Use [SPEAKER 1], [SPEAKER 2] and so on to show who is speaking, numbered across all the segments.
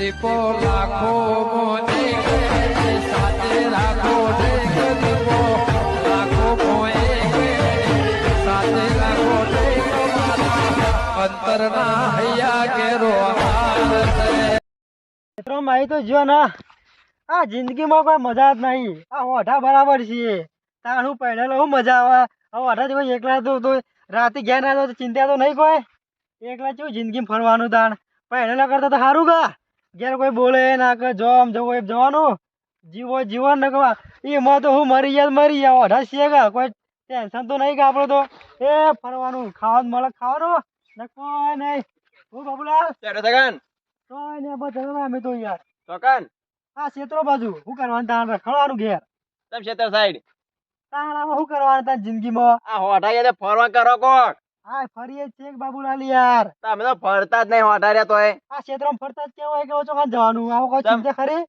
[SPEAKER 1] દીપો
[SPEAKER 2] તો જો ના, આ જિંદગીમાં કોઈ મજા જ નહીં. આ બરાબર છે. તાણું પહેરેલો શું મજા આવે. આ ઓઢા જેવો એકલા તો રાતે ઘેર ના ચિંતા તો નહીં કોઈ. એકલા જિંદગી ફરવાનું તાણ. પહેરેલા કરતા તો સારું કા ઘેર કોઈ બોલે ના કે આમ જવો એ જવાનું. જીવો જીવન ને કવા એમાં તો હું મરી તો મરી ગયા ઓઢા કા કોઈ ટેન્શન તો નહીં કે આપણે તો. એ ફરવાનું ખાવાનું મળે ખાવાનું. ને કોઈ નહીં. હું બાબુલાલ?
[SPEAKER 3] ચાલો સગન
[SPEAKER 2] કોઈ નહીં બસ હવે અમે તો યાર.
[SPEAKER 3] ચોકન
[SPEAKER 2] આ ક્ષેત્રો બાજુ શું કરવાનું તાણ રખડવાનું ઘેર.
[SPEAKER 3] તમ ક્ષેત્ર સાઈડ
[SPEAKER 2] તાણામાં શું કરવાનું તાણ જિંદગીમાં?
[SPEAKER 3] આ હોઠા ગયા ફરવા કરો કોક.
[SPEAKER 2] હા ફરીએ ચેક બાબુલાલ યાર.
[SPEAKER 3] તમે તો ફરતા જ નહીં હોઠા રહ્યા તોય.
[SPEAKER 2] આ ક્ષેત્રમાં ફરતા જ કેવું હોય કે ઓછો ખાન જવાનું? આવો કોઈ ચિંતા ખરી?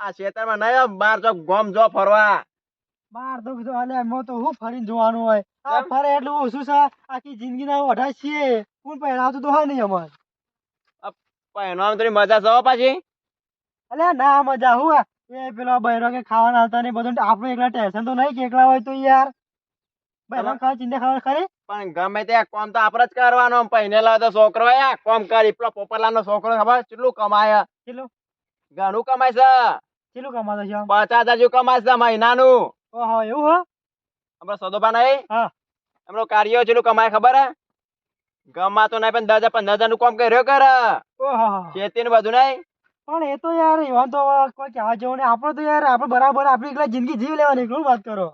[SPEAKER 3] આ ક્ષેત્રમાં નહીં બાર જો ગોમ જો ફરવા.
[SPEAKER 2] બાર તો કીધું અલે મો તો હું ફરીને જોવાનું હોય. આ ફરે એટલું ઓછું છે? આખી જિંદગી ના ઓઢા છીએ. કોણ પહેરાવતું તો હોય નહીં અમાર?
[SPEAKER 3] પહેરવાનું થોડી મજા છે પાછી?
[SPEAKER 2] અલે ના મજા હું? એ પેલો બૈરો કે ખાવાના આવતા ને બધું આપણું એકલા ટેન્શન તો નહીં કે એકલા હોય તો યાર.
[SPEAKER 3] પણ ગમે તે કોમ તો આપણે જ કરવાનો. પહેરેલા તો છોકરો કોમ કરી. પેલો પોપરલાનો છોકરો ખબર? કેટલું કમાય?
[SPEAKER 2] કેટલું?
[SPEAKER 3] ઘણું કમાય છે.
[SPEAKER 2] કેટલું કમાતો છે
[SPEAKER 3] પચાસ કમાય છે મહિનાનું.
[SPEAKER 2] ઓહો એવું હો?
[SPEAKER 3] આપણે સદોબા નહીં? એમનો કાર્યો કેટલું કમાય ખબર હે? ગમાતો નહીં પણ દસ હજાર પંદર હજારનું કામ કર્યો કરે. ખેતી ને બધું નહીં?
[SPEAKER 2] પણ એ તો યાર એવા તો કોઈ કહેવા જેવું નહીં. આપણે તો યાર આપણે બરાબર આપડી જિંદગી જીવી લેવાની એકલું વાત કરો.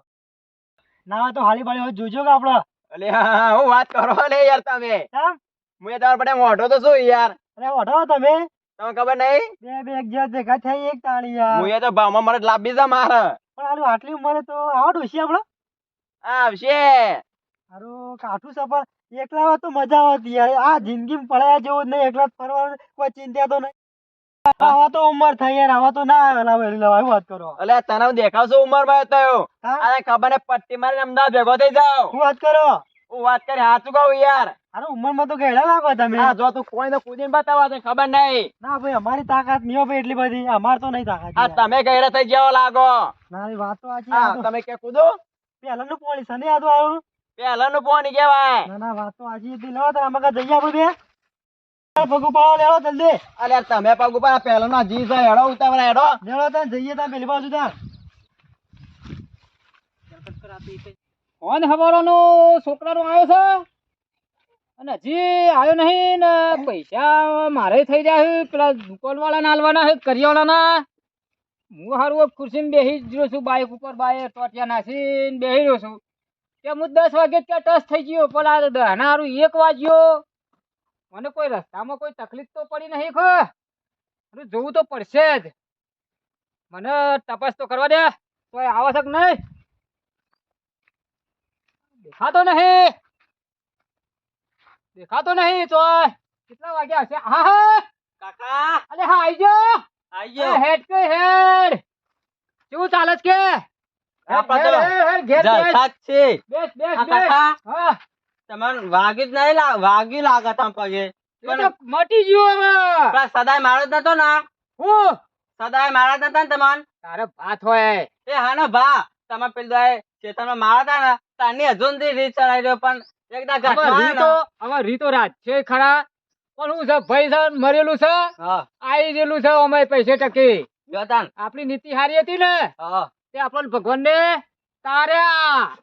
[SPEAKER 2] ના તો હાલી પાડી હોય જોજો કે આપડે.
[SPEAKER 3] અલે હા હું વાત કરો લે યાર તમે. હું તમારા પડે મોઢો તો શું યાર?
[SPEAKER 2] અરે મોઢો તમે.
[SPEAKER 3] તમને ખબર નહીં?
[SPEAKER 2] બે બે એક જ્યાં ભેગા થઈ એક તાળી યાર.
[SPEAKER 3] હું તો ભાવમાં મારે લાભી છે મારે.
[SPEAKER 2] પણ આલું આટલી ઉંમરે તો આવા ડોસી આપણો
[SPEAKER 3] આવશે.
[SPEAKER 2] સારું કાઠું છે પણ એકલા તો મજા આવતી યાર. આ જિંદગી પડ્યા જેવું જ નહીં. એકલા ફરવાનું કોઈ ચિંતા તો નહીં. આવા તો ઉંમર થઈ યાર આવા તો ના આવેલા વેલી લેવા એવું વાત કરો.
[SPEAKER 3] અલે તને હું દેખાવશું ઉંમરમાં થયો અરે ખબર ને પટ્ટી મારીને અમદાવાદ ભેગો થઈ જાવ
[SPEAKER 2] શું વાત કરો?
[SPEAKER 3] હું વાત કરી હાચું કહું યાર.
[SPEAKER 2] અરે ઉંમરમાં તો ગયેલા લાગો તમે.
[SPEAKER 3] હા જો તું કોઈ ને કૂદીને બતાવવા તો ખબર નહીં
[SPEAKER 2] ના ભાઈ અમારી તાકાત નહીં ભાઈ એટલી બધી. અમાર તો નહીં તાકાત
[SPEAKER 3] તમે ગયડા થઈ જાવ લાગો.
[SPEAKER 2] ના વાત તો આજી
[SPEAKER 3] હા તમે કે કૂદો?
[SPEAKER 2] છે ને આ તો આવું
[SPEAKER 3] પેલા નું પોણી કેવાય
[SPEAKER 2] ના ના વાત તો આજી લો તો આમાં જઈએ આપણે બે? પગુ પાડો જલ્દી.
[SPEAKER 3] અલે તમે પગ પેલો ના જી છે હેડો ઉતાવળ હેડો.
[SPEAKER 2] લેવો ત્યાં જઈએ ત્યાં પેલી બાજુ ત્યાં
[SPEAKER 4] કોણ હવારોનો છોકરાનો આવ્યો છે? અને હજી આવ્યો નહીં ને પૈસા મારે થઈ જાય પેલા દુકાન વાળા આલવાના છે ના હું હારું ખુરશી બેસી જ રહ્યો છું બાઈક ઉપર બાય ટોટિયા નાસી બેસી રહ્યો છું. કે હું દસ વાગે ત્યાં ટચ થઈ ગયો પેલા દહના હારું એક વાગ્યો. મને કોઈ રસ્તામાં કોઈ તકલીફ તો પડી નહીં ખો. અરે જોવું તો પડશે જ. મને તપાસ તો કરવા દે. તો આવશ્યક નહીં? દેખાતો નહીં. દેખાતો નહીં તો કેટલા વાગ્યા હશે? હા હા.
[SPEAKER 3] કાકા.
[SPEAKER 4] અરે હા આઈ ગયો.
[SPEAKER 3] આઈ
[SPEAKER 4] અરે હેડ કે હેડ. શું ચાલે છે? કે હેડ, હેડ, હેડ, ઘેર બેસ. બેસ બેસ
[SPEAKER 3] હા,
[SPEAKER 4] બેસ
[SPEAKER 3] કાકા.
[SPEAKER 4] હા
[SPEAKER 3] તમને વાગી જ નહીં લા- વાગી લાગે તમ પગે
[SPEAKER 4] એ તો મટી ગયું હવે.
[SPEAKER 3] પેલા સદાય મારો જ નતો ના
[SPEAKER 4] હું?
[SPEAKER 3] સદાય મારા જ નતા ને તમન?
[SPEAKER 4] તારે ભાત હોય.
[SPEAKER 3] એ હા ને ભા. તમે પેલું દાય ચેતનમાં મારા હતા ને. તારની હજુ સુધી રીત ચડાઈ રહ્યો પણ એકદા
[SPEAKER 4] રીતો આમાં રીતો રાત છે ખરા. પણ હું છે ભાઈ છે મરેલું છે.
[SPEAKER 3] હા.
[SPEAKER 4] આઈ રહેલું છે અમે પૈસે ટકી.
[SPEAKER 3] જોતા
[SPEAKER 4] આપણી નીતિ હારી હતી ને.
[SPEAKER 3] હા.
[SPEAKER 4] તે આપણને ભગવાનને તાર્યા.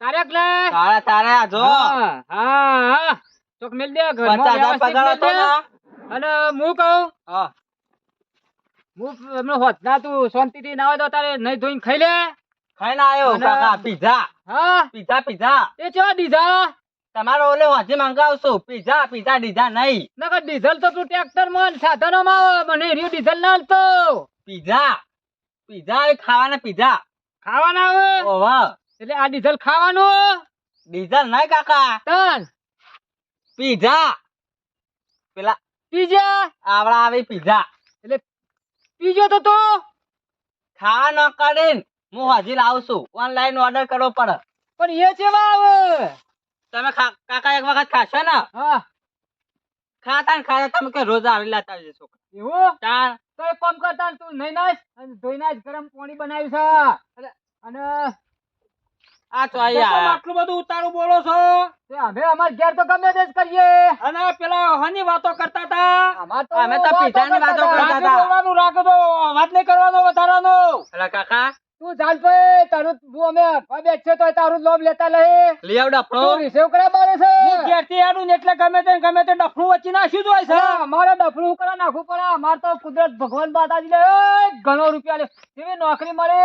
[SPEAKER 4] તાર્યા કે લે?
[SPEAKER 3] તારે તારે જો.
[SPEAKER 4] હા હા હા. ચોક મેલ દે ઘરમાં
[SPEAKER 3] પચાસ હજાર
[SPEAKER 4] વ્યવસ્થિત
[SPEAKER 3] પગાર
[SPEAKER 4] મેલ
[SPEAKER 3] હતો
[SPEAKER 4] દે.
[SPEAKER 3] ને?
[SPEAKER 4] અને હું કહું?
[SPEAKER 3] હા.
[SPEAKER 4] હું એમનો હોતના તું શાંતિથી ના હોય તો તારે નહીં ધોઈને ખાઈ લે.
[SPEAKER 3] ખાઈને આવ્યો કાકા પીઝા.
[SPEAKER 4] હા.
[SPEAKER 3] Pizza pizza.
[SPEAKER 4] એ ચો દીધા
[SPEAKER 3] તમારો ઓલે વાંચી મંગાવશું. પીઝા પીઝા ડીઝા નહીં.
[SPEAKER 4] નકર ડીઝલ તો તું ટ્રેક્ટરમાં સાધનો માં મને રિયો ડીઝલ ના હાલતો.
[SPEAKER 3] પીઝા. પીઝા એ ખાવાના પીઝા.
[SPEAKER 4] ખાવાના આવે
[SPEAKER 3] ઓવા
[SPEAKER 4] એટલે આ ડીઝલ ખાવાનું?
[SPEAKER 3] ડીઝલ નહીં કાકા.
[SPEAKER 4] તન.
[SPEAKER 3] પીઝા. પેલા
[SPEAKER 4] પીઝા?
[SPEAKER 3] આવડા આવી પીઝા.
[SPEAKER 4] એટલે પીજો તો તું.
[SPEAKER 3] ખા ન કરીને હું હજી લાવું છું. ઓનલાઈન ઓર્ડર કરવો પડે.
[SPEAKER 4] પણ એ છે આવે
[SPEAKER 3] તમે કાકા એક વખત ખાશો ને?
[SPEAKER 4] હા.
[SPEAKER 3] ખાતા ને ખાતા તમે કે રોજ આવી લાતા જશો
[SPEAKER 4] એવું?
[SPEAKER 3] તાર
[SPEAKER 4] કોમ કરતા તું નહીં નાશ અને ધોઈ નાશ ગરમ પાણી બનાવ્યું છે. અને
[SPEAKER 3] આ તો
[SPEAKER 5] આટલું બધું ઉતારું બોલો છો?
[SPEAKER 4] અમે અમાર ઘેર તો ગમે તે જ કરીએ.
[SPEAKER 5] અને પેલા હની વાતો કરતા હતા.
[SPEAKER 3] અમે તો વાતો
[SPEAKER 4] કરતા
[SPEAKER 3] કરતા
[SPEAKER 4] હતા.
[SPEAKER 5] બોલવાનું રાખો તો વાત નહીં કરવાનો વધારાનો.
[SPEAKER 3] અલા કાકા
[SPEAKER 4] તું જાન ભાઈ તારું તું અમે હવા બેઠશે તો તારું લોભ લેતા નહીં.
[SPEAKER 3] લઈ આવ ડફણો
[SPEAKER 4] તું રિસીવ કરવા બારે છે.
[SPEAKER 5] હું ઘેરથી આડું ને એટલે ગમે તે ગમે તે ડફણું વચ્ચે નાખ્યું હોય છે.
[SPEAKER 4] અમારે ડફલું કરવા નાખવું પડે. અમાર તો કુદરત ભગવાન માતાજી લે. ઘણો રૂપિયા લે. કેવી નોકરી મળે.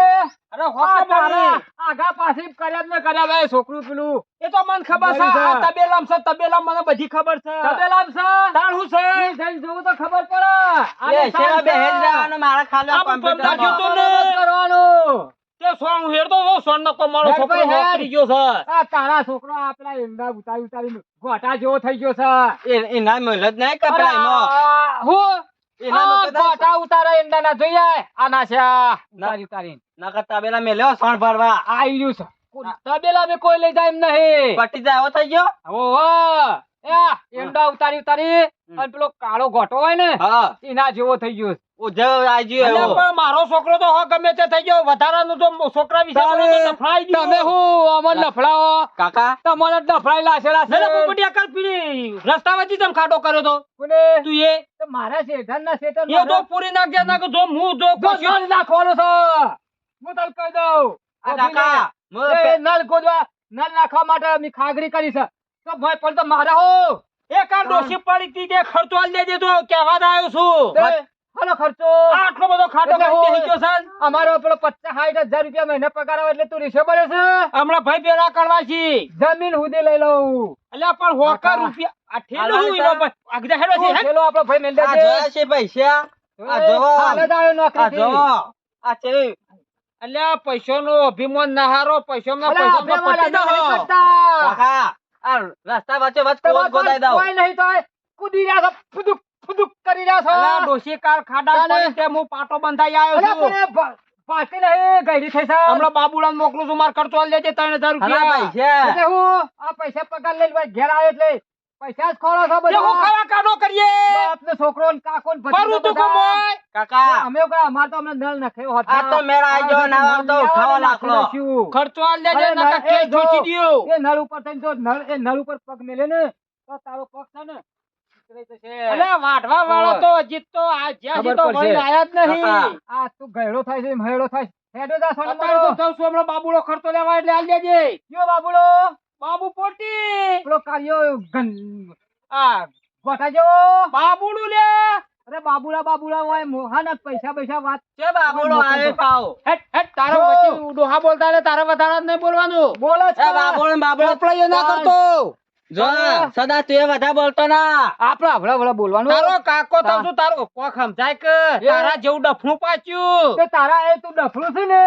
[SPEAKER 5] અરે હોકા
[SPEAKER 4] આગા પાછી કર્યા જ ને કર્યા ભાઈ છોકરું પેલું.
[SPEAKER 5] એ તો મને ખબર છે. આ તબેલામ છે તબેલામ મને બધી ખબર છે.
[SPEAKER 4] તબેલામ છે?
[SPEAKER 5] તાણ હું છે
[SPEAKER 4] જઈને જોવું તો ખબર પડે.
[SPEAKER 3] આ શેરા બે. હેજ રહેવાનું મારા ખાલી
[SPEAKER 5] આ
[SPEAKER 3] કોમ્પ્યુટર
[SPEAKER 5] નાખ્યું ને.
[SPEAKER 4] કરવાનો.
[SPEAKER 5] તે સોણ હેરતો તો સોન નકો મારો છોકરો નોકરી ગયો છે.
[SPEAKER 4] આ તારા છોકરો આ ઈંડા ઉતારી ઉતારી ગોટા જેવો થઈ ગયો છે.
[SPEAKER 3] એ એના મહેનત ના કપડા એમાં
[SPEAKER 4] હું? આ
[SPEAKER 3] તો-
[SPEAKER 4] ગોટા ઉતારે ઈંડાના આના છે આ. ઉતારી ઉતારીને.
[SPEAKER 3] પેલા તબેલા મેલ્યો સોણ ભરવા.
[SPEAKER 4] આવી ગયું છે. તબેલા મે કોઈ લઈ જાય એમ નહીં.
[SPEAKER 3] પટી જાય થઈ ગયો?
[SPEAKER 4] ઓહો એ આ ઉતારી ઉતારી. અને પેલો કાળો ઘોટો હોય ને એના જેવો થઈ ગયો. છે.
[SPEAKER 5] મારો છોકરો તો ગમે તે થઈ ગયો. વધારાનો તો છોકરા વિશે.
[SPEAKER 4] તમે હું? અમર નફડાવો
[SPEAKER 3] કાકા?
[SPEAKER 4] તમારે નફડાઈ લાશે
[SPEAKER 5] ના, ના,
[SPEAKER 4] લાશે
[SPEAKER 5] અકલ પીડી. રસ્તા વચ્ચે તમે ખાટો કર્યો તો? તું એ?
[SPEAKER 4] મારા મારા ના શેઠર
[SPEAKER 5] એ તો પૂરી નાખ્યા નાખો જો હું જો
[SPEAKER 4] નાખવાનો છે. હું તને કહી દઉં.
[SPEAKER 3] કાકા
[SPEAKER 4] નળ ખોદવા નળ નાખવા માટે મી ખાગરી કરી છે. તો ભાઈ પણ તો મારા હો.
[SPEAKER 5] એક આ પડી તી તે ખર્ચો આલી દેજે તો કહેવા જ આવ્યો છું.
[SPEAKER 4] હાલો ખર્ચો.
[SPEAKER 5] આટલો બધો ખાટો કરી ગયો છે.
[SPEAKER 4] અમારો પેલો પચાસ સાઠ હજાર રૂપિયા મહિને પગાર આવે એટલે તું રીસે પડે છે.
[SPEAKER 5] હમણાં ભાઈ પેરા કરવા છી.
[SPEAKER 4] જમીન હુદી લઈ લઉં.
[SPEAKER 5] અલ્યા પણ હોકા રૂપિયા આ ઠેલો હું. ઈનો આગળ હેડો છે,
[SPEAKER 4] તું આપણો ભાઈ મેલ
[SPEAKER 3] આ જોયા છે પૈસા આ જોવો.
[SPEAKER 4] જ
[SPEAKER 3] આ
[SPEAKER 4] નોકરીથી.
[SPEAKER 3] આ છે.
[SPEAKER 5] અલ્યા પૈસાનો અભિમાન ના હારો
[SPEAKER 3] પૈસો રસ્તા વચ્ચે ગોદાઈ
[SPEAKER 4] કોઈ નહીં તો કુદી રહ્યા છો ફુદુક ફુદુક કરી રહ્યા છો.
[SPEAKER 5] અલ્યા ડોશી કાર ખાડા. તે હું પાટો બંધાઈ આવ્યો છું?
[SPEAKER 4] ભા- નહીં, ગયડી થઈ છે.
[SPEAKER 5] હમણાં બાબુલાલ મોકલું છું માર ખર્ચો લેજે ત્રણ હજાર રૂપિયા.
[SPEAKER 3] પૈસા.
[SPEAKER 4] હું આ પૈસા પગાર લઈને ભાઈ ઘેર આવ્યો એટલે પૈસા જ ખોળો છો
[SPEAKER 5] જે ખાવા કાઢો કરીએ.
[SPEAKER 4] બાપને છોકરો ને કાકો ને ભત્રીજો
[SPEAKER 5] કરું તું
[SPEAKER 4] બધા.
[SPEAKER 3] કાકા.
[SPEAKER 4] અમે એવું કહે, તો અમને નળ નખાયો હતો.
[SPEAKER 3] આ તો મેળા આઈ ના આમ તો લાકડો.
[SPEAKER 5] ખર્ચો આલી દેજે
[SPEAKER 4] અરે
[SPEAKER 5] નકર કેસ જોચી દ્યો.
[SPEAKER 4] એ નળ ઉપર થઈને જો નળ એ નળ ઉપર પગ મેલે ને તો તારો પગ છે ને ઉતરી
[SPEAKER 5] વાઢવા વાળો તો હજી તો આ જ્યાં હજી તો
[SPEAKER 4] પડશે.
[SPEAKER 5] આયા જ નહીં.
[SPEAKER 4] આ તું ગયડો થાય છે મહેડો થાય હેડો જા સોનો
[SPEAKER 5] તો ખર્ચો લેવા એટલે આલી દેજે.
[SPEAKER 4] કયો બાબુડો
[SPEAKER 5] બાબુ પોટી.
[SPEAKER 4] પેલો કાર્યો ગન આ ગોઠા જેવો
[SPEAKER 5] બાબુડું લે.
[SPEAKER 4] અરે બાબુલા બાબુલા હોય મોહન પૈસા પૈસા વાત
[SPEAKER 3] છે બાબુડો આવે પાવ
[SPEAKER 5] હેટ હેટ તારા વચ્ચે ડોહા બોલતા રે તારા વધારા નહીં બોલવાનું.
[SPEAKER 4] બોલો છે.
[SPEAKER 3] બાબુડો બાબુડો
[SPEAKER 5] ચોપડાઈઓ ના કરતો.
[SPEAKER 3] જો સદા તું એ બધા બોલતો ના.
[SPEAKER 4] આપડે હવળા હવળા બોલવાનું.
[SPEAKER 5] તારો કાકો. થઉં છું તારો કોક સમજાય કે? તારા જેવું ડફણું પાચ્યું
[SPEAKER 4] તે તારા એ તું ડફણું છે ને.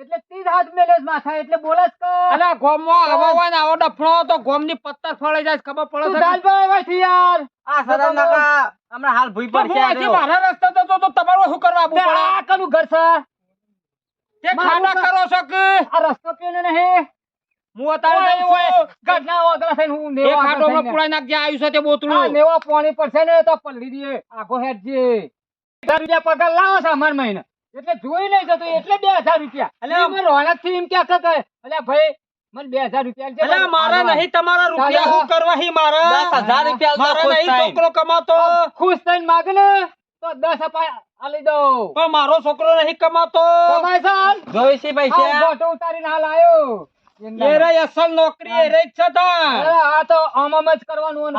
[SPEAKER 4] એટલે તીજ હાથ મેલે માથા એટલે બોલે જ કે
[SPEAKER 5] અલ્યા ગોમમાં આવો હોય ને આવો ડફણો તો ગોમની પત્તર ફળે જાય ખબર પડે
[SPEAKER 4] તું ચાલ ભાઈ વાંચી યાર.
[SPEAKER 3] આ સદા નકા હમણાં હાલ ભૂઈ
[SPEAKER 5] હું
[SPEAKER 3] પડશે
[SPEAKER 5] અહીંથી
[SPEAKER 3] આર્યો.
[SPEAKER 5] મારા રસ્તે જતો તો તમારે શું કરવા આવવું પડે?
[SPEAKER 4] આ કનું ઘર છે?
[SPEAKER 5] તે
[SPEAKER 4] મારું
[SPEAKER 5] કરો છો કે?
[SPEAKER 4] આ રસ્તો પેલો નહીં
[SPEAKER 5] હું?
[SPEAKER 4] થઈને નેવા
[SPEAKER 5] ખાડોમાં
[SPEAKER 4] થઈને.
[SPEAKER 5] પુરાઈ નાખજે આવ્યું છે તે
[SPEAKER 4] આ નેવા પોણી પડશે ને તો પલળી દે આખો હેડજે રૂપિયા પગાર લાવો છે અમાર મહિને. એટલે જોઈ નહીં જતો એટલે બે હજાર રૂપિયા. રોનકથી એમ ક્યાં ભાઈ મને બે હજાર રૂપિયા.
[SPEAKER 5] મારા નહીં તમારા રૂપિયા હું કરવા હી મારા?
[SPEAKER 3] દસ હજાર રૂપિયા
[SPEAKER 5] મારા નહીં છોકરો કમાતો.
[SPEAKER 4] ખુશ થઈને માગે ને તો દસ અપાય આલી દો
[SPEAKER 5] પણ મારો છોકરો નહીં કમાતો.
[SPEAKER 4] કમાય છે હાલ?
[SPEAKER 3] જોઈ છે
[SPEAKER 4] આ
[SPEAKER 3] પૈસા
[SPEAKER 4] ગોટો ઉતારીને હાલ આયો.
[SPEAKER 5] એ અસલ નોકરી એ છે તાણ.
[SPEAKER 4] આ તો આમ આમ જ કરવાનું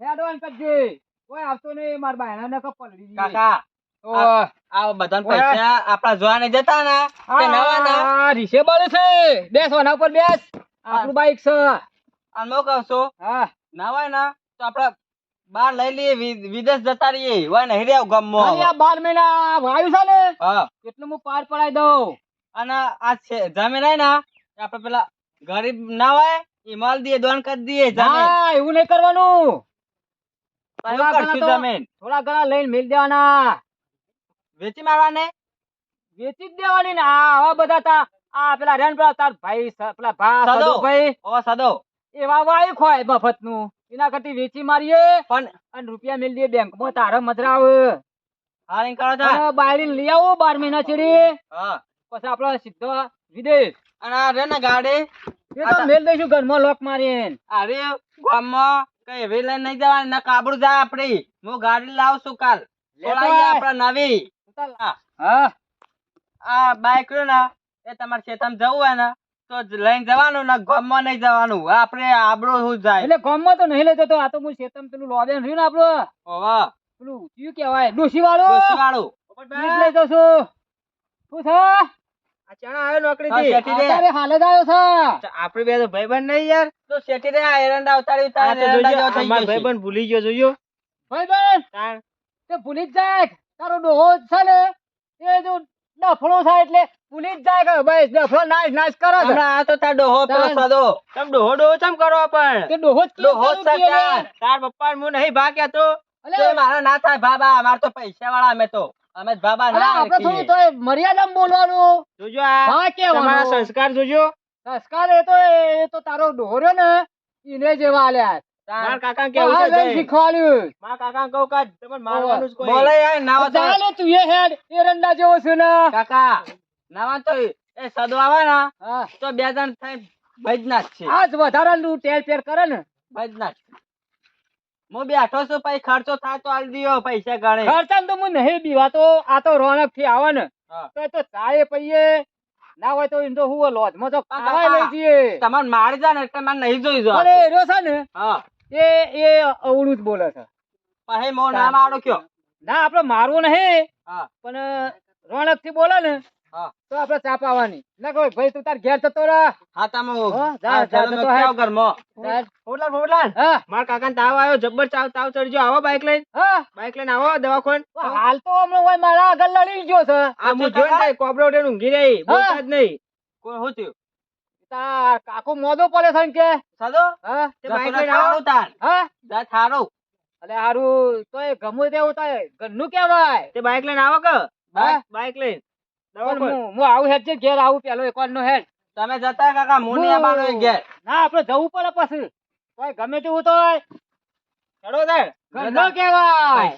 [SPEAKER 4] હેડવાન કરજે. કોઈ આવતો નહીં મારા બાયણા ને પલળી
[SPEAKER 3] કાકા. આ બધાને પૈસા આપડા જોવા નહીં જતા ને તે નવા ના
[SPEAKER 4] રીસે બળે છે. બેસ વાના ઉપર બેસ. આપણું બાઈક છે.
[SPEAKER 3] અને હું કહું છું. ના તો આપડે બાર લઈ લઈએ વિદેશ જતા રહીએ. હોય નહીં રેવ ગમો
[SPEAKER 4] આ બાર મહિના વાયુ છે ને
[SPEAKER 3] હા.
[SPEAKER 4] એટલે હું પાર પડાઈ દઉં.
[SPEAKER 3] અને આ જમીન હોય ને આપડે પેલા ગરીબ ના હોય એ માલ દઈએ દોન કરી દઈએ
[SPEAKER 4] એવું નહીં કરવાનું. થોડા ઘણા
[SPEAKER 3] જમીન.
[SPEAKER 4] થોડા ઘણા લઈને મિલ દેવાના.
[SPEAKER 3] વેચી મારવાને?
[SPEAKER 4] વેચી જ દેવાની ને. આ આવા બધા તા આ પેલા રેન પેલા તાર ભાઈ પેલા ભા
[SPEAKER 3] સદો.
[SPEAKER 4] ભાઈ
[SPEAKER 3] ઓ સદો.
[SPEAKER 4] એવા વાયુ ખોય મફતનું એના કરતી વેચી મારીએ.
[SPEAKER 3] પણ
[SPEAKER 4] અને રૂપિયા મેળ દે બેંકમાં તારે મજરા આવે.
[SPEAKER 3] હારી કરો
[SPEAKER 4] લઈ આવો બાર મહિના ચીડી
[SPEAKER 3] હા.
[SPEAKER 4] પછી આપડે સીધો વિદેશ.
[SPEAKER 3] અને આ રે ને ગાડી
[SPEAKER 4] એ તો મેલ દઈશું ઘરમાં લોક મારીને.
[SPEAKER 3] અરે ગામમાં કઈ એવી લઈને નહીં જવાની ના કાબડું જાય આપડી. હું ગાડી લાવશું કાલ.
[SPEAKER 4] લેવાય.
[SPEAKER 3] આપડે નવી. હા.
[SPEAKER 4] હા.
[SPEAKER 3] આ બાઈક રહ્યું એ તમારે ખેતરમાં જવું હોય ને તો લઈને જવાનું ને ગામમાં નહીં જવાનું. આપણે આબડો શું જાય?
[SPEAKER 4] એટલે ગામમાં તો નહીં લેતો તો આ તો હું શેતમ પેલું લોબેન રહ્યું ને આપડું
[SPEAKER 3] ઓવા
[SPEAKER 4] પેલું કયું કેવાય ડોશી વાળું
[SPEAKER 3] ડોશીવાળું.
[SPEAKER 4] ઈ લઈ જાઉં છું. શું છે
[SPEAKER 3] આ ચણા આવ્યો નોકરી થી
[SPEAKER 4] અત્યારે હાલ આવ્યો છે.
[SPEAKER 3] આપડે બે તો ભાઈબંધ નહીં યાર. તો શેઠી રે આ એરંડા ઉતારી ઉતારી એરંડા જેવો થઈ ગયો છે.
[SPEAKER 5] ભૂલી ગયો જોયો
[SPEAKER 4] ભાઈ બન તે ભૂલી જ જાય. તારો ડોહો છે ને એ જો ડફળો થાય એટલે જ જાય કે ભાઈ ડફળો નાશ નાશ કરો છે.
[SPEAKER 3] આ તો તાર ડોહો પેલો. સદો. તમ ડોહો ડોહો ચમ કરો પણ?
[SPEAKER 4] તે ડોહો જ
[SPEAKER 3] ડોહો
[SPEAKER 4] કે એને?
[SPEAKER 3] તાર. પપ્પા હું નહીં ભાગ્યા તો?
[SPEAKER 4] અલે,
[SPEAKER 3] મારા ના થાય બાબા અમાર તો પૈસા વાળા અમે તો. અમે જ બાબા ના
[SPEAKER 4] આપણે થોડું તો મર્યાદા બોલવાનું.
[SPEAKER 3] જોજો આ.
[SPEAKER 4] હા
[SPEAKER 3] તમારા સંસ્કાર જોજો.
[SPEAKER 4] સંસ્કાર એ તો એ તો તારો ડોહો ને એને જેવા આલ્યા.
[SPEAKER 3] મારા કાકા
[SPEAKER 4] હા,
[SPEAKER 3] કેવું છે
[SPEAKER 4] શીખવાડ્યું.
[SPEAKER 3] મારા કાકા કહું કે તમને મારવાનું જ કોઈ
[SPEAKER 4] બોલે
[SPEAKER 3] બોલે યાર નાવા તો
[SPEAKER 4] ચાલે તું એ હેડ એરંડા જેવો છે ને.
[SPEAKER 3] કાકા નાવા તો એ સદો આવે તો બે જણ થઈ ભજના છે.
[SPEAKER 4] આજ વધારાનું ટેર પેર કરે ને.
[SPEAKER 3] ભજના હું બેઠો છું પછી ખર્ચો થાય તો આલી દિયો પૈસા ગણે.
[SPEAKER 4] ખર્ચા તો હું નહીં દીવા તો આ તો રોનકથી આવે ને. તો તો ચાય પૈયે ના હોય તો એમ તો હું લોજમાં તો
[SPEAKER 3] કાકા,
[SPEAKER 4] લઈ જઈએ.
[SPEAKER 3] તમારે મારી જાય ને એટલે મારે નહીં જોઈ જો
[SPEAKER 4] એ છે ને.
[SPEAKER 3] હા.
[SPEAKER 4] એ એ અવળું જ બોલે છે.
[SPEAKER 3] પાહે મો નામ આડો કયો?
[SPEAKER 4] ના આપણે મારવું નહીં.
[SPEAKER 3] હા.
[SPEAKER 4] પણ રોણકથી બોલે ને
[SPEAKER 3] હા.
[SPEAKER 4] તો આપણે ચાપાવાની ના કોઈ ભાઈ તું તાર ઘેર જતો રહે.
[SPEAKER 3] હા તમે
[SPEAKER 4] હા, જા, જા, જતો
[SPEAKER 3] મેં
[SPEAKER 4] હે.
[SPEAKER 3] ક્યાં ઘરમાં?
[SPEAKER 4] ચાલ.
[SPEAKER 3] ફોટલાલ ફોટલાલ
[SPEAKER 4] હા.
[SPEAKER 3] મારા કાકા તાવ આવ્યો જબ્બર તાવ તાવ ચડજો આવો બાઈક લઈને.
[SPEAKER 4] હા.
[SPEAKER 3] બાઈક લઈને આવો દવાખાન.
[SPEAKER 4] હાલ તો હમણાં હોય મારા આગળ લડી ગયો છે.
[SPEAKER 3] આ હું જોઈને કોબરો ઉઠીને ઊંઘી રહી બોલતા જ નહીં. કોઈ શું થયું?
[SPEAKER 4] તાર કાકો મોદો પડે છે કે
[SPEAKER 3] સાદો
[SPEAKER 4] હા
[SPEAKER 3] તે બાઈક લઈને આવો. તાર.
[SPEAKER 4] હા?
[SPEAKER 3] જા થારો
[SPEAKER 4] અલે હારું તો એ ગમે તેવું થાય ઘરનું કેવાય
[SPEAKER 3] તે બાઈક લઈને આવો કે? બાઈક લઈને.
[SPEAKER 4] પણ હું હું આવું હેડ છે ઘેર આવું પેલો એક નો હેડ.
[SPEAKER 3] તમે જતા કાકા હું નહીં ઘેર.
[SPEAKER 4] ના આપડે જવું પડે પછી. તોય ગમે તેવું તો
[SPEAKER 3] ચડો દે
[SPEAKER 4] ગન્નુ કેવાય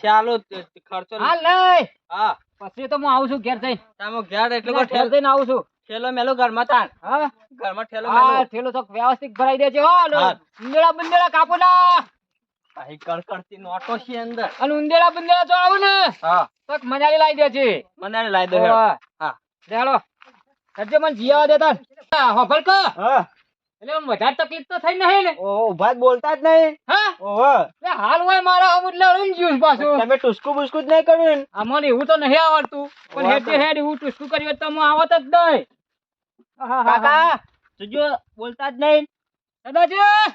[SPEAKER 3] તે- તે ખર્ચો
[SPEAKER 4] હાલ લઈ.
[SPEAKER 3] હા.
[SPEAKER 4] પછી તો હું આવું છું ઘેર જઈને.
[SPEAKER 3] તમે ઘેર એટલે
[SPEAKER 4] ઘેર જઈને આવું છું.
[SPEAKER 3] ઠેલો મેલો ઘરમાં તાણ
[SPEAKER 4] હા?
[SPEAKER 3] ઘરમાં ઠેલો
[SPEAKER 4] હા
[SPEAKER 3] મેલો.
[SPEAKER 4] થેલો તો વ્યવસ્થિત ભરાઈ દેજે હો
[SPEAKER 3] હા.
[SPEAKER 4] ઉંદેડા બંદેડા કાપો ના
[SPEAKER 3] ભાઈ કડકડતી નોટો છે અંદર.
[SPEAKER 4] અને ઉંદેડા બંદેડા જો આવું ને.
[SPEAKER 3] હા.
[SPEAKER 4] તક મનાલી લાવી દેજે.
[SPEAKER 3] મને લાવી દે હા.
[SPEAKER 4] દેડો સજ્જે મને જીવા દેતા હા હોફલ કો
[SPEAKER 3] હા.
[SPEAKER 4] એટલે આમ વધારે તકલીફ તો થઈ નહીં ને.
[SPEAKER 3] ઓહો ઊભા જ બોલતા જ નહીં.
[SPEAKER 4] હા?
[SPEAKER 3] ઓહો
[SPEAKER 4] એટલે હાલ હોય મારા આમ એટલે અરુણ જ્યુસ પાછું.
[SPEAKER 3] તમે ટુસકું બુસકું જ નહીં કર્યું ને?
[SPEAKER 4] આમાં એવું તો નહીં આવડતું. પણ હેડ હેડ એવું ટુસકું કર્યું તો હું આવત જ નહીં.
[SPEAKER 3] કાકા જોજો બોલતા જ નહીં.
[SPEAKER 4] સદાજી!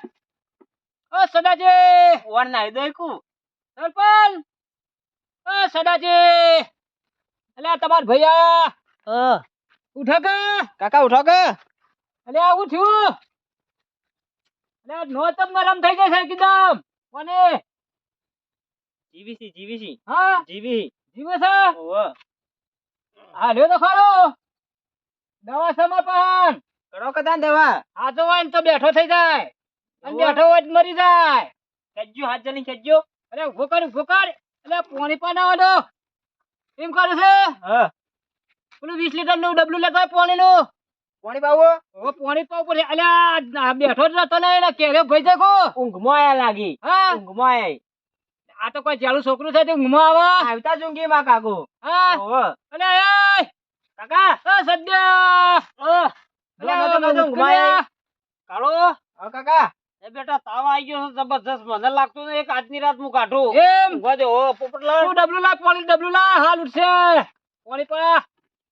[SPEAKER 4] ઓ સદાજી!
[SPEAKER 3] ઓર નાઈ દો કુ
[SPEAKER 4] સરપંચ! ઓ સદાજી! અલ્યા તમાર ભૈયા! ઉઠો કે?
[SPEAKER 3] કાકા ઉઠો કે?
[SPEAKER 4] અલ્યા થયું અલ્યા નો તમ નરમ થઈ જશે એકદમ. કોને?
[SPEAKER 3] જીવીસી જીવીસી
[SPEAKER 4] હા?
[SPEAKER 3] જીવી
[SPEAKER 4] જીવે છે?
[SPEAKER 3] ઓહો.
[SPEAKER 4] હાલ્યો તો ખરો. દવા સમાપન
[SPEAKER 3] કરો કદા દવા.
[SPEAKER 4] તો હોય ને તો બેઠો થઈ જાય. અને બેઠો હોય તો મરી જાય.
[SPEAKER 3] ખેજ્જો હાથ જલી ખેજ્જો
[SPEAKER 4] અરે ઊભો કર ઊભો કર. એટલે પોણી પણ આવડો એમ કરે છે?
[SPEAKER 3] હા.
[SPEAKER 4] પેલું વીસ લીટરનું ડબલું લેતો પોણી નું
[SPEAKER 3] પાણી પાવો?
[SPEAKER 4] હવે પોણી પાવ પડે અલ્યા આ બેઠો જ નતો ને કેરે ભાઈ દેખો
[SPEAKER 3] ઊંઘમાં આયા લાગી.
[SPEAKER 4] હા.
[SPEAKER 3] ઊંઘમાં આયા.
[SPEAKER 4] આ તો કોઈ ચાલુ છોકરું છે તે ઊંઘમાં આવે.
[SPEAKER 3] આવતા જ ઊંઘી માં કાકો.
[SPEAKER 4] હા. અલે એ!
[SPEAKER 3] કાકા
[SPEAKER 4] એ સદ્યા.
[SPEAKER 5] કાળો.
[SPEAKER 3] હા કાકા.
[SPEAKER 5] એ બેટા તાવ આવી ગયો છે જબરજસ્ત. મને લાગતું નહીં એક આજની રાત હું કાઢું.
[SPEAKER 4] એમ?
[SPEAKER 5] ઊંઘવા દે હો પોપટલાલ.
[SPEAKER 4] તું ડબલું લા પોણી ડબલું લા હાલ ઉઠશે. પોણી પા.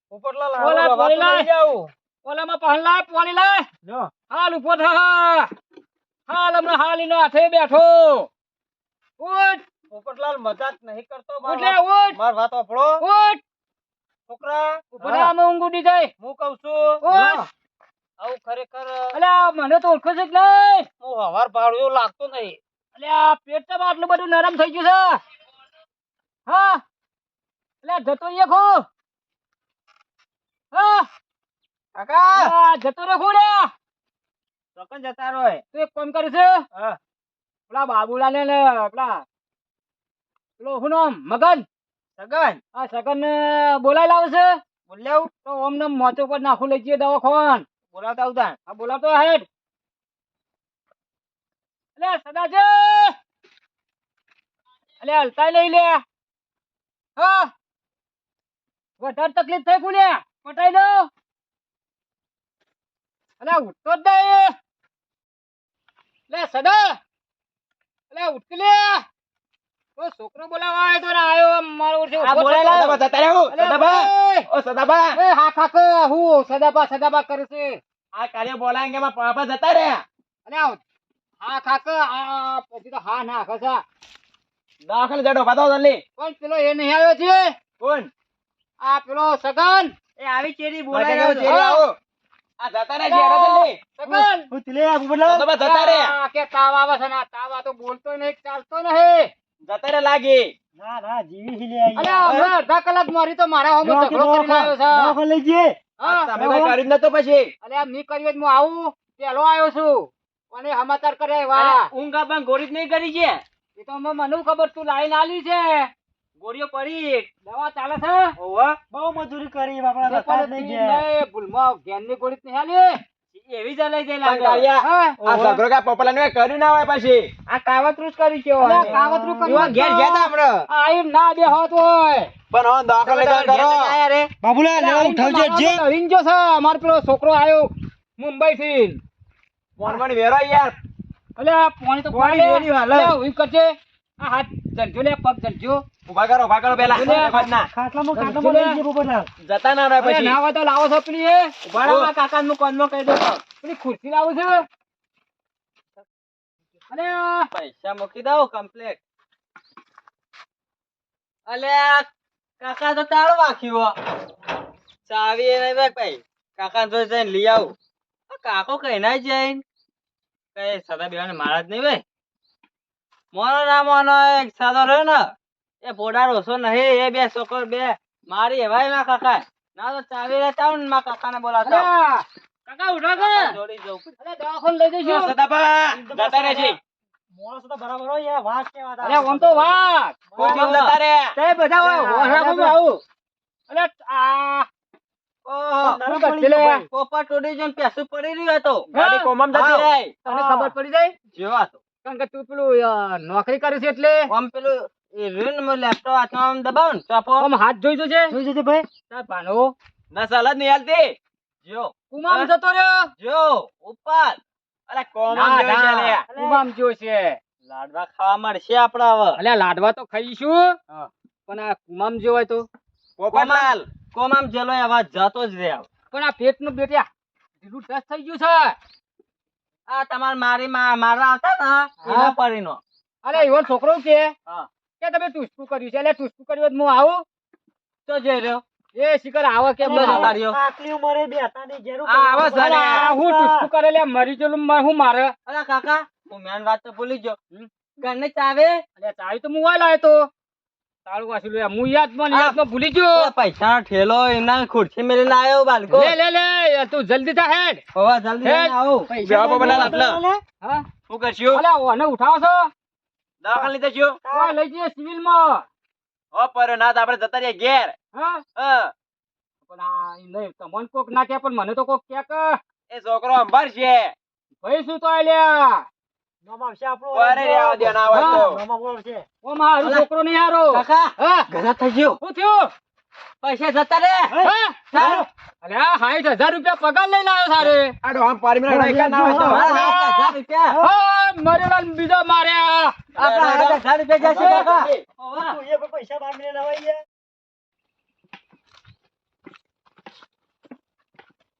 [SPEAKER 5] પોપટલાલ
[SPEAKER 4] ઓલા
[SPEAKER 5] હાલો,
[SPEAKER 4] પોણી.
[SPEAKER 5] લઈ જાઉં.
[SPEAKER 4] ઓલામાં પહેલ લાય પોણી લાય.
[SPEAKER 3] જો.
[SPEAKER 4] હાલ ઊભો થા. હાલ હમણાં હાલ એનો હાથે બેઠો. ઉઠ.
[SPEAKER 5] પોપટલાલ મજાક નહીં કરતો માર
[SPEAKER 4] ઉઠ. લે
[SPEAKER 5] માર વાત વાપરો.
[SPEAKER 4] ઉઠ.
[SPEAKER 5] છોકરા
[SPEAKER 4] ઊભો થા ઊંઘ ઉડી જાય.
[SPEAKER 5] હું કઉ છું આવું ખરેખર
[SPEAKER 4] અલ્યા મને તો ઓળખો છે જ નહીં?
[SPEAKER 5] હું હવાર ભાડું એવું નહીં.
[SPEAKER 4] અલ્યા પેટમાં આટલું બધું નરમ થઈ ગયું છે. હા. અલ્યા જતો રે ખો હા.
[SPEAKER 3] કાકા!
[SPEAKER 4] જતો રે ખો રે
[SPEAKER 3] ચોકન જતા રોય
[SPEAKER 4] તું એક કામ કરે છે
[SPEAKER 3] હા.
[SPEAKER 4] પેલા બાબુલા ને પેલા પેલો શું નામ? મગન?
[SPEAKER 3] સગન?
[SPEAKER 4] આ સગન બોલાય લાવ છે.
[SPEAKER 3] બોલ્યા?
[SPEAKER 4] તો ઓમ ને મોચો પર નાખું લઈ જઈએ દવાખાન.
[SPEAKER 3] બોલાવતા આવતા?
[SPEAKER 4] આ બોલાવતો હેડ. અલે સદાજે! અલે હલતા લઈ લે. હા! વધારે તકલીફ થઈ ગુલે પટાઈ દો. અલે ઉઠતો જ નહીં. લે સદા અલે ઉઠ લે. ઓ છોકરો બોલાવા આવ્યો તો ને આવ્યો મારો છે
[SPEAKER 3] આ બોલાય. લાવો, જતા રહેવું. સદાબા. ઓ સદાબા.
[SPEAKER 4] એ હા કાકા હું સદાબા સદાબા કરશે.
[SPEAKER 3] આ કાર્ય બોલાય કે પાપા જતા રહ્યા.
[SPEAKER 4] અને આવ. હા કાકા આ પછી તો હા ના ખસા.
[SPEAKER 3] દાખલ જડો બતાવો જલ્દી
[SPEAKER 4] કોણ પેલો એ નહીં આવ્યો છે?
[SPEAKER 3] કોણ?
[SPEAKER 4] આ પેલો સગન?
[SPEAKER 3] એ આવી ચેરી
[SPEAKER 4] બોલાય.
[SPEAKER 3] ચેરી આવો. આ જતા રહ્યા છે જલ્દી
[SPEAKER 4] સગન?
[SPEAKER 2] હું તિલે આ બોલાવ
[SPEAKER 3] સદાબા જતા રહ્યા.
[SPEAKER 4] કે તાવ આવે છે ના? તાવ આ તો બોલતો નહીં ચાલતો નહીં.
[SPEAKER 3] જતા લાગે.
[SPEAKER 2] ના ના જીવી હી લે
[SPEAKER 4] અરે હમણાં અડધા કલાક મારી તો મારા હોમ ઝઘડો કરી આવ્યો છે.
[SPEAKER 2] દવાખાને લઈ જઈએ.
[SPEAKER 3] તમે કઈ કરી નતું પછી.
[SPEAKER 4] અરે આ મી કર્યો હું આવું. પેલો આવ્યો છું. અને સમાચાર કરે વાહ
[SPEAKER 3] ઊંઘા આપણ ગોળી જ નહીં કરી છે.
[SPEAKER 4] એ તો મને મને ખબર તું લાઈન આલી છે.
[SPEAKER 3] ગોળીઓ પડી.
[SPEAKER 4] દવા ચાલે છે?
[SPEAKER 3] ઓવા
[SPEAKER 2] બહુ મજૂરી કરી બાપડા
[SPEAKER 4] એ
[SPEAKER 2] બતા
[SPEAKER 4] ની ભૂલમાં ગોળી જ નહીં આલી.
[SPEAKER 3] એવી
[SPEAKER 5] પણ કાળિયા, આ ઝઘડો કા પોપલા ને કર્યું ના હોય પછી.
[SPEAKER 3] આ કાવતરું જ કરી છે
[SPEAKER 4] અલે કાવતરું કર્યું
[SPEAKER 3] ઘેર ઘેર તા આપણે
[SPEAKER 4] આ ના દે હોત હોય.
[SPEAKER 5] પણ હો દાખલ લઈ કરો.
[SPEAKER 2] બાબુલા લેવા ઉઠાવજે જે
[SPEAKER 4] નવીન છે. અમાર પેલો છોકરો આવ્યો મુંબઈ થી
[SPEAKER 5] ફોન વેરો યાર
[SPEAKER 4] અલ્યા આ પાણી તો
[SPEAKER 3] પાણી
[SPEAKER 4] પાણી
[SPEAKER 3] વેરી હાલ.
[SPEAKER 4] હું કરજે. આ હાથ જલજો લે પગ જલજો.
[SPEAKER 5] ઊભા કરો ઊભા કરો પેલા
[SPEAKER 2] ખાટલામાં ખાટલામાં લઈ જઈએ પોપટલાલ
[SPEAKER 5] જતા ના રહે પછી.
[SPEAKER 4] ના હોય તો લાવો છો પેલી એ
[SPEAKER 3] ઉભાડા કાકા નું કોનમાં કહી દો.
[SPEAKER 4] પેલી ખુરશી લાવું છે. અલે
[SPEAKER 3] પૈસા મૂકી દો કમ્પ્લેટ અલે કાકા તો તાળો વાખ્યો ચાવી એને ભાઈ કાકા તો જઈને લઈ આવું. કાકો કઈ ના જઈને. કઈ સદા બેવાને મારા જ નહીં ભાઈ મોનો ના મોનો એક સાદો રહ્યો ને એ ભોડા રોસો નહીં એ બે છોકર બે મારી એવાય ના કાકા. ના તો ચાવી લેતા ને મારા કાકાને
[SPEAKER 4] અલે
[SPEAKER 3] બોલાવતા
[SPEAKER 4] કાકા ઉઠો કે?
[SPEAKER 3] જોડી જવું
[SPEAKER 4] અરે દવાખાને લઈ જઈશું.
[SPEAKER 5] સદાબા જતા રહે
[SPEAKER 2] મોણસ તો બરાબર હોય યાર કેવા
[SPEAKER 4] અરે આમ તો વાત.
[SPEAKER 5] કોઈ દિવસ જતા રહે.
[SPEAKER 3] તે બધા
[SPEAKER 4] અલે,
[SPEAKER 3] હોરામાં આવું.
[SPEAKER 4] અલે આ.
[SPEAKER 3] ઓહો
[SPEAKER 4] શું કરશે લે?
[SPEAKER 3] પોપા તોડી જઈને પેસું પડી રહ્યું હતો.
[SPEAKER 5] ગાડી કોમમ જતી
[SPEAKER 3] હા.
[SPEAKER 4] તને ખબર પડી જાય?
[SPEAKER 3] જેવા હતો
[SPEAKER 4] કારણ કે તું પેલું નોકરી કરી છે એટલે?
[SPEAKER 3] આમ પેલું એ માં લેપટોપ હાથમાં દબાવ ને ચાપો.
[SPEAKER 4] આમ હાથ જોઈ જોજે
[SPEAKER 2] જોઈ જજે ભાઈ.
[SPEAKER 4] તાર ભાનો
[SPEAKER 5] ના સલાદ નહીં હાલતી.
[SPEAKER 3] જો.
[SPEAKER 4] કુમામ જતો રહ્યો.
[SPEAKER 3] જો ઉપર
[SPEAKER 5] અરે કોમમ
[SPEAKER 4] ના,
[SPEAKER 5] છે
[SPEAKER 4] કુમામ જો છે.
[SPEAKER 3] લાડવા ખાવા મળશે આપડા હવે.
[SPEAKER 4] અલ્યા લાડવા તો ખાઈશું. પણ આ કુમામ જોવાય તો?
[SPEAKER 5] પોપટલાલ
[SPEAKER 3] કોમ આમ જેલો આવા જતો જ રહે
[SPEAKER 4] પણ આ પેટનું બેટ્યા ઢીલું ટચ થઈ ગયું છે.
[SPEAKER 3] આ તમાર મારી માં મારા હતા ને એના પરીનો.
[SPEAKER 4] અરે ઈવન છોકરો કે?
[SPEAKER 3] હા.
[SPEAKER 4] કે તમે ટુસકું કર્યું છે? એટલે ટુસકું કર્યું હું આવું?
[SPEAKER 3] તો જઈ રહ્યો.
[SPEAKER 4] એ શિકર આવો
[SPEAKER 3] કેમ. જતા
[SPEAKER 2] આટલી ઉંમરે બેઠા ની જરૂર
[SPEAKER 3] આ આવા
[SPEAKER 2] પડે.
[SPEAKER 4] હું ટુસકું કરે લે મરી ગયેલું હું મારે
[SPEAKER 3] અરે કાકા હું મેન વાત તો ભૂલી ગયો. ઘરને ચાવે?
[SPEAKER 4] અરે ચાવી તો મુવા વાય તો. તાળું વાંચી લે હું યાદમાં ભૂલી ગયો.
[SPEAKER 3] પૈસા ઠેલો એના ખુરશી મેલીને આવ્યો બાલકો.
[SPEAKER 4] લે લે લે તું જલ્દી થા હેડ.
[SPEAKER 3] હવે જલ્દી લઈને
[SPEAKER 2] પૈસા
[SPEAKER 5] બેવા પોપટલાલ આટલા.
[SPEAKER 4] હા?
[SPEAKER 5] શું કરશું?
[SPEAKER 4] અલે ઓને ઉઠાવો છો?
[SPEAKER 5] દવાખાને લીધે શું
[SPEAKER 4] ઓય લઈ જઈએ સિવિલમાં.
[SPEAKER 5] ઓ પર ના આપણે જતા રહીએ ઘેર.
[SPEAKER 4] હા?
[SPEAKER 5] હા.
[SPEAKER 4] પણ આ નહીં તમને કોક ના કે પણ મને તો કોક ક્યાંક કે
[SPEAKER 5] એ છોકરો અંબાર છે.
[SPEAKER 4] ભાઈ શું તો આલ્યા?
[SPEAKER 2] નામ આવશે આપણું
[SPEAKER 5] અરે રે આવા દે ના હોય તો.
[SPEAKER 2] નામ આવશે
[SPEAKER 4] ઓ મારું
[SPEAKER 3] અલા.
[SPEAKER 4] છોકરો નહીં હારો.
[SPEAKER 3] કાકા
[SPEAKER 4] હા.
[SPEAKER 3] ઘરે થઈ ગયો.
[SPEAKER 4] શું થયું?
[SPEAKER 3] પૈસા જતા રે.
[SPEAKER 4] અરે આ હજાર રૂપિયા પગાર લઈને આવ્યો મરેલા ને માર્યા.
[SPEAKER 3] હજાર રૂપિયા જશે
[SPEAKER 2] પૈસા બાર લાવાઈ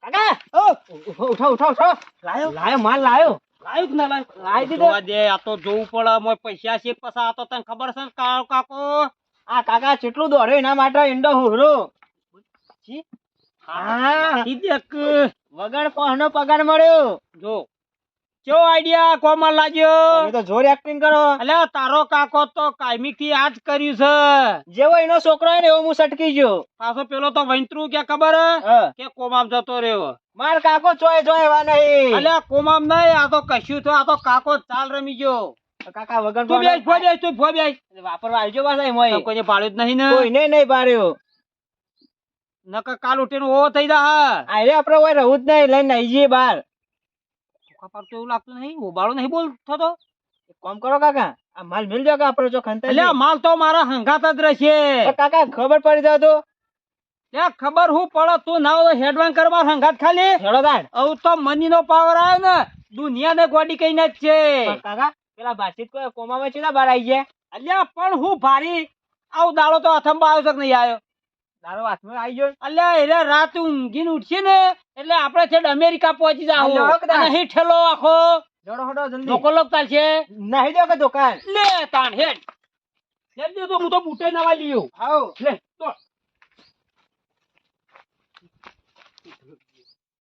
[SPEAKER 3] કાકા. લાયો. લાયો માલ લાયો. લાયો કે ના લાયક? લાવી દીધો.
[SPEAKER 5] દે આ તો જોવું પડે. મોય પૈસા છે પછી આ તો તને ખબર છે કાળો કાકો?
[SPEAKER 3] આ કાકા કેટલું દોડ્યો એના માટે ઈંડો હોરો. હા. વગર કોનો પગાર મળ્યો.
[SPEAKER 5] જો. કેવો આઈડિયા કોમલ લાગ્યો?
[SPEAKER 3] તમે તો જોર એક્ટિંગ કરો.
[SPEAKER 5] અલ્યા તારો કાકો તો કાયમી થી આજ કર્યું છે.
[SPEAKER 3] જેવો એનો છોકરો હોય ને એવો હું સટકી ગયો.
[SPEAKER 5] પાછો પેલો તો વૈંતરું કે ખબર હે? કે કોમામ જતો રહ્યો.
[SPEAKER 3] માર કાકો ચોય ચોય એવા નહીં.
[SPEAKER 5] અલ્યા કોમામ નહીં આ તો કશું તો આ તો કાકો ચાલ રમી ગયો.
[SPEAKER 6] કાકા વગર
[SPEAKER 5] તું બેસ ફો બેસ તું ફો બેસ.
[SPEAKER 7] વાપરવા આવજો પાછા એમાંય.
[SPEAKER 5] કોઈને પાડ્યું જ નહીં ને.
[SPEAKER 7] કોઈને નહીં પાડ્યો.
[SPEAKER 5] નકર કાલ ઉઠીને ઓવો થઈ જા હા
[SPEAKER 7] અરે આપણે ઓય રહું જ નહીં લઈને આવી જઈએ બહાર
[SPEAKER 5] ચોખા પર તો એવું લાગતું નહીં ઉબાળો નહીં બોલ થતો.
[SPEAKER 7] એક કામ કરો કાકા આ માલ મિલ જાવ આપણે જો ખંતા
[SPEAKER 5] એટલે માલ તો મારા હંગાત જ રહેશે.
[SPEAKER 7] કાકા ખબર પડી જાય તો.
[SPEAKER 5] ત્યાં ખબર હું પડો તું ના હોય હેડવાન કરવા હંગાત ખાલી.
[SPEAKER 7] હેડો તાણ.
[SPEAKER 5] હવે તો મની નો પાવર આવ્યો ને દુનિયા ને ગોડી કઈને જ છે.
[SPEAKER 7] કાકા પેલા ભાષિત કોઈ કોમામાં છે બહાર આવી ગયા?
[SPEAKER 5] અલ્યા પણ હું ભારી આવું દાડો તો અથંબા આવ્યો છે કે નહીં આવ્યો.
[SPEAKER 7] તારો હાથમાં આવી ગયો
[SPEAKER 5] અલ્યા એટલે રાત ઊંઘીને ઉઠશે ને એટલે આપણે છે અમેરિકા પહોંચી જાવ અહીં ઠેલો આખો
[SPEAKER 7] જોડો હડો જલ્દી
[SPEAKER 5] લોકો લોક ચાલશે
[SPEAKER 7] નહીં દો કે દુકાન
[SPEAKER 5] લે તાણ હેડ હેડ દે તો હું તો બૂટે નવા લીયો
[SPEAKER 7] આવો
[SPEAKER 5] લે તો